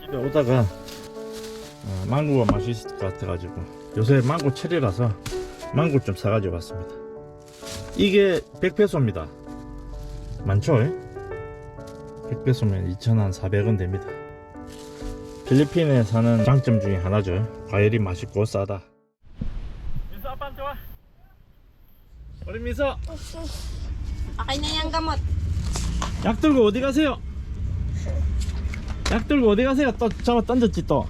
집에 오다가 어, 망고가 맛있을 것 같아가지고 요새 망고 철이라서 망고 좀 사가지고 왔습니다. 이게 100페소입니다. 많죠? 100페소면 2,400원 됩니다. 필리핀에 사는 장점 중에 하나죠. 과일이 맛있고 싸다. 미소 아빠 좋아. 우리 na yung gamot. 약 들고 어디 가세요? 약 들고 어디 가세요? 또 잡아 던졌지 또.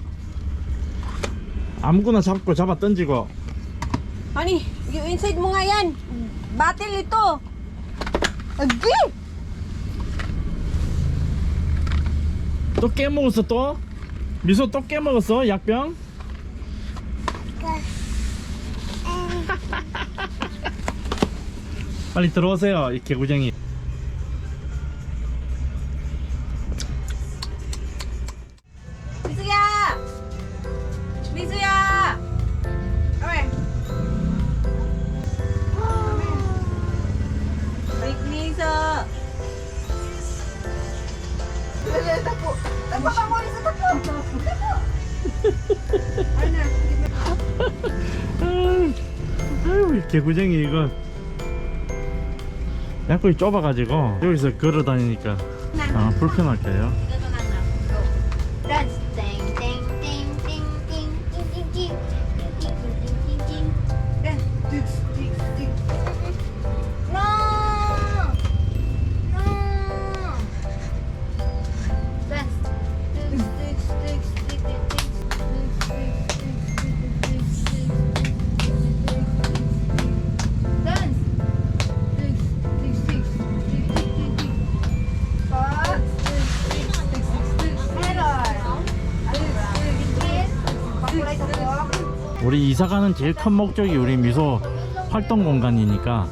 아무거나 잡고 잡아 던지고 Ani, yung inside mo nga yan. Battle ito. Agi! 또 깨먹었어 또? 미소 또 깨먹었어 약병? 빨리 들어오세요 이 개구쟁이 아유, 개구쟁이 이거. 약국이 좁아가지고 여기서 걸어 다니니까 아, 불편할게요 우리 이사가는 제일 큰 목적이 우리 미소 활동 공간이니까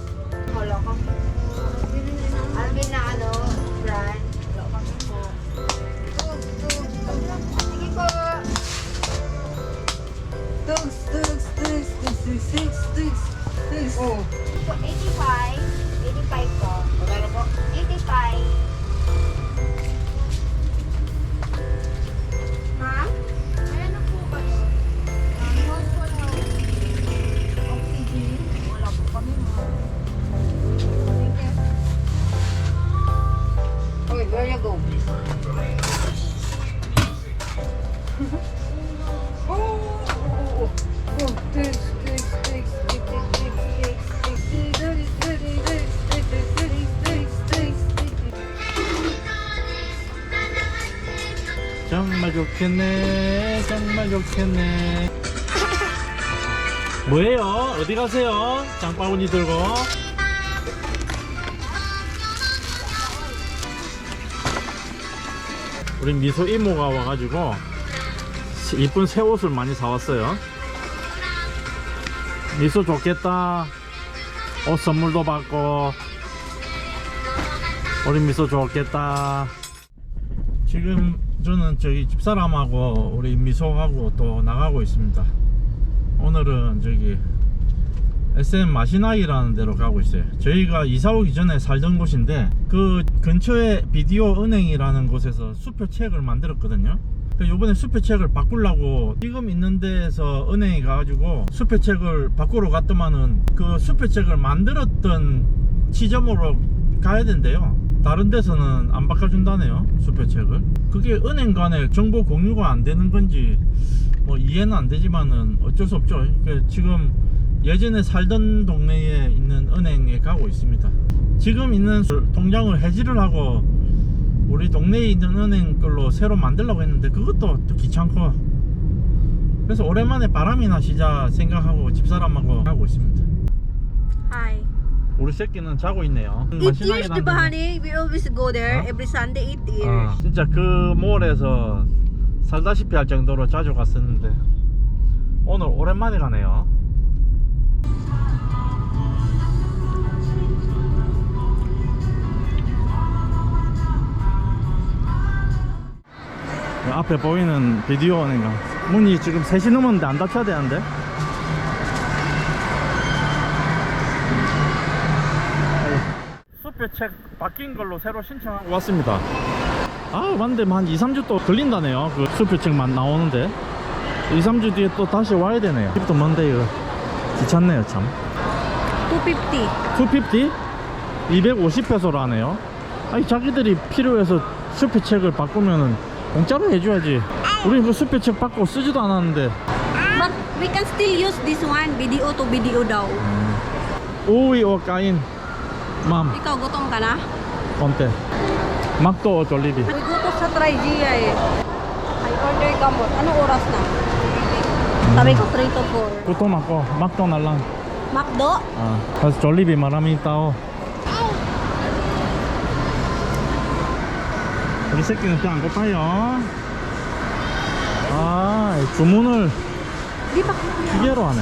Oh. For 85. 좋겠네. 정말 좋겠네. 뭐예요? 어디 가세요? 장바구니 들고. 우리 미소 이모가 와가지고 시- 이쁜 새 옷을 많이 사왔어요. 미소 좋겠다. 옷 선물도 받고. 우리 미소 좋겠다. 지금 저는 저기 집사람하고 우리 미소하고 또 나가고 있습니다. 오늘은 저기 SM 마시나이라는 데로 가고 있어요. 저희가 이사 오기 전에 살던 곳인데 그 근처에 비디오 은행이라는 곳에서 수표책을 만들었거든요. 그 요번에 수표책을 바꾸려고 지금 있는 데에서 은행에 가가지고 수표책을 바꾸러 갔더만은 그 수표책을 만들었던 지점으로 가야 된대요. 다른 데서는 안 바꿔준다네요. 수표책을. 그게 은행 간에 정보 공유가 안 되는 건지 뭐 이해는 안 되지만은 어쩔 수 없죠. 그 지금 예전에 살던 동네에 있는 은행에 가고 있습니다. 지금 있는 통장을 해지를 하고 우리 동네에 있는 은행 걸로 새로 만들려고 했는데 그것도 또 귀찮고 그래서 오랜만에 바람이나 쉬자 생각하고 집사람하고 가고 있습니다. Hi. 우리 새끼는 자고 있네요. Eight years, di ba, 만신하게 honey? We always go there Huh? every Sunday, eight years. 어, 진짜 그 몰에서 살다시피 할 정도로 자주 갔었는데 오늘 오랜만에 가네요. 그 앞에 보이는 비디오 은행가 문이 지금 3시 넘었는데 안 닫혀야 되는데 수표책 바뀐 걸로 새로 신청하고 왔습니다. 아 맞는데 한 2, 3주 또 걸린다네요. 그 수표증만 나오는데. 2, 3주 뒤에 또 다시 와야 되네요. 집도 먼데 이거? 귀찮네요 참. 250. 250? 250페소로 하네요. 아니 자기들이 필요해서 수표책을 바꾸면은 공짜로 해줘야지. 우리 그 수표책 받고 쓰지도 않았는데. But we can still use this one. BDO to BDO daw. 우이 오 까인 맘 Ikaw, gutom ka na? konte 막도 졸리비 May gutom sa Trigia eh. I order gamot. Anong oras na? Sabi ko 3 to 4. 구토 맞고 막도 날랑 Macdo? 아, 그래서 졸리비 마람이 있다오 우리 새끼는 또 안 고파요 아 주문을 ba? 기계로 하네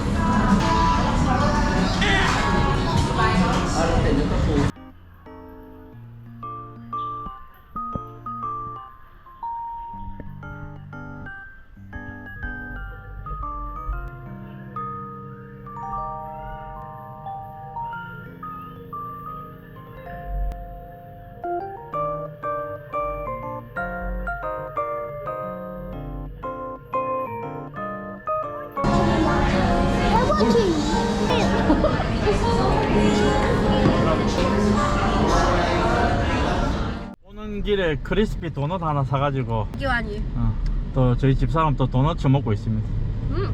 오는 길에 크리스피 도넛 하나 사가지고 Kiwani. 어, 또 저희 집사람 또 도넛 먹고 있습니다 Hmm.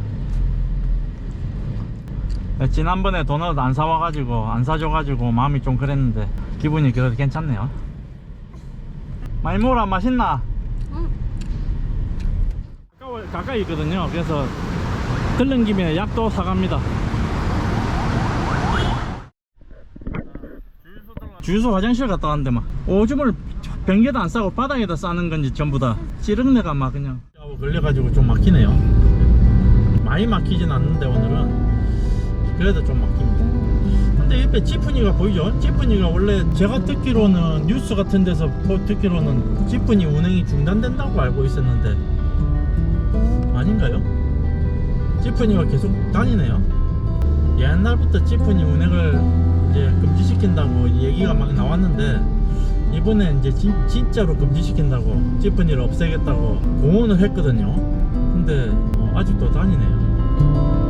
네, 지난번에 도넛 안 사와가지고 안 사줘가지고 마음이 좀 그랬는데 기분이 그래도 괜찮네요 많이 먹어라 맛있나? 가까워, 가까이 있거든요 그래서 들른 김에 약도 사갑니다 주유소 화장실 갔다 왔는데 막 오줌을 변기에다 안 싸고 바닥에다 싸는 건지 전부 다 찌릉내가 막 그냥. 걸려가지고 좀 막히네요. 많이 막히진 않는데 오늘은. 그래도 좀 막힙니다. 근데 옆에 지프니가 보이죠? 지프니가 원래 제가 듣기로는 뉴스 같은 데서 보- 듣기로는 지프니 운행이 중단된다고 알고 있었는데 아닌가요? 지프니가 계속 다니네요. 옛날부터 지프니 운행을 이제 금지시킨다고 얘기가 막 나왔는데 이번에 이제 진, 진짜로 금지시킨다고 지프니를 없애겠다고 공언을 했거든요. 근데 어, 아직도 다니네요